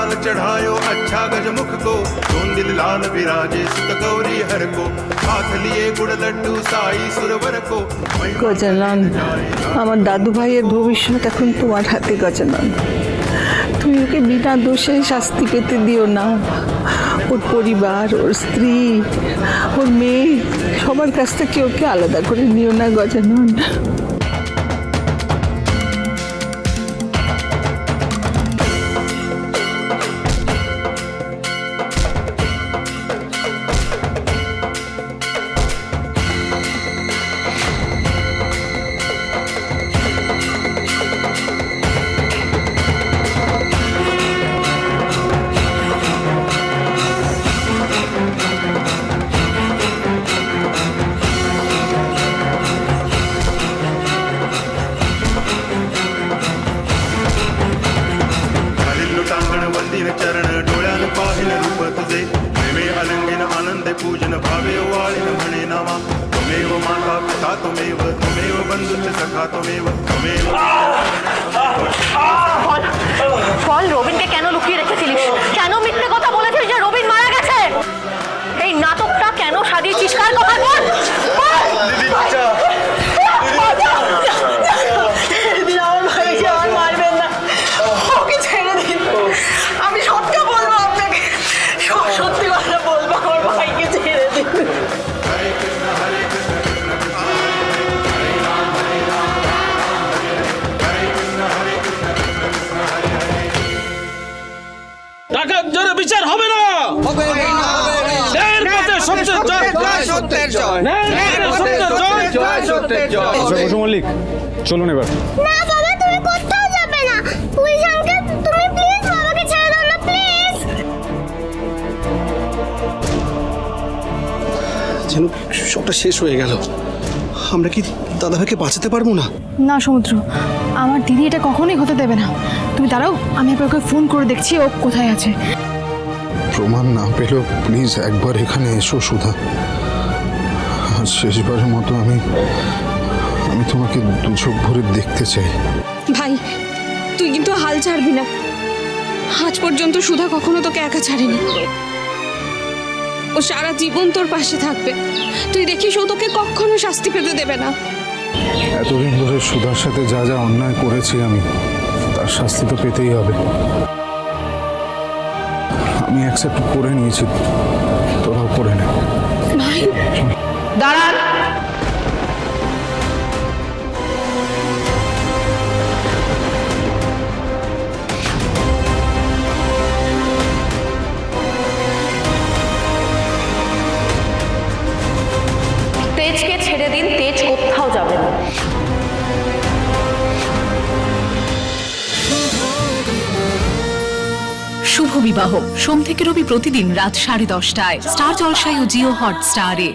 चढ़ायो अच्छा गज मुख को सोन दिल लाल विराजे सुत गौरी हर को हाथ लिए गुड़ लड्डू साई सुरवर को গজানন আমার দাদু ভাইয়ের ভবিষ্যৎ এখন তোমার হাতে গজানন তুমি ওকে বিনা দোষে শাস্তি পেতে দিও না ওর পরিবার ওর স্ত্রী ওর মেয়ে সবার কাছ থেকে ওকে আলাদা করে নিও না গজানন वंदिन चरण डोळ्यान पाहिल रूप तुझे प्रेमे अलंगिन आनंद पूजन भावे वाळीन म्हणे नामा त्वमेव माता पिता त्वमेव त्वमेव बंधुश्च सखा त्वमेव त्वमेव বল বল রবিনকে কেন লুকিয়ে রেখেছিলিস কেন মিথ্যে কথা টাকার জন্য বিচার হবে না। ন্যায়ের পথে সত্যের জয়। ন্যায়ের পথে সত্যের জয়। বসু মল্লিক চলুন এবার। না বাবা তুমি কোথাও যাবে না। পুলিশ আঙ্কেল তুমি প্লিজ বাবাকে ছেড়ে দাও না প্লিজ যেন সবটা শেষ হয়ে গেল। আমরা কি দাদাভাইকে বাঁচাতে পারব না? না সমুদ্র। আমার দিদি এটা কখনোই হতে দেবে না। তুমি দাঁড়াও আমি একবার ওকে ফোন করে দেখছি ও কোথায় আছে। প্রমাণ না পেলেও প্লিজ একবার এখানে এসো সুধা। আজ শেষবারের মতো আমি আমি তোমাকে দু চোখ ভরে দেখতে চাই। ভাই তুই কিন্তু হাল ছাড়বি না। আজ পর্যন্ত সুধা কখনো তোকে একা ছাড়েনি। ও সারা জীবন তোর পাশে থাকবে। তুই দেখিস ও তোকে কখনো শাস্তি পেতে দেবে না। এতদিন ধরে সুধার সাথে যা যা অন্যায় করেছি আমি তার শাস্তি তো পেতেই হবে। আমি অ্যাকসেপ্ট করে নিয়েছি তোরাও করে নে। ভাই দাঁড়ান। কোথাও যাবে না। শুভ বিবাহ। সোম থেকে রবি প্রতিদিন রাত সাড়ে দশটায়। স্টার জলসায় ও জিও হট স্টারে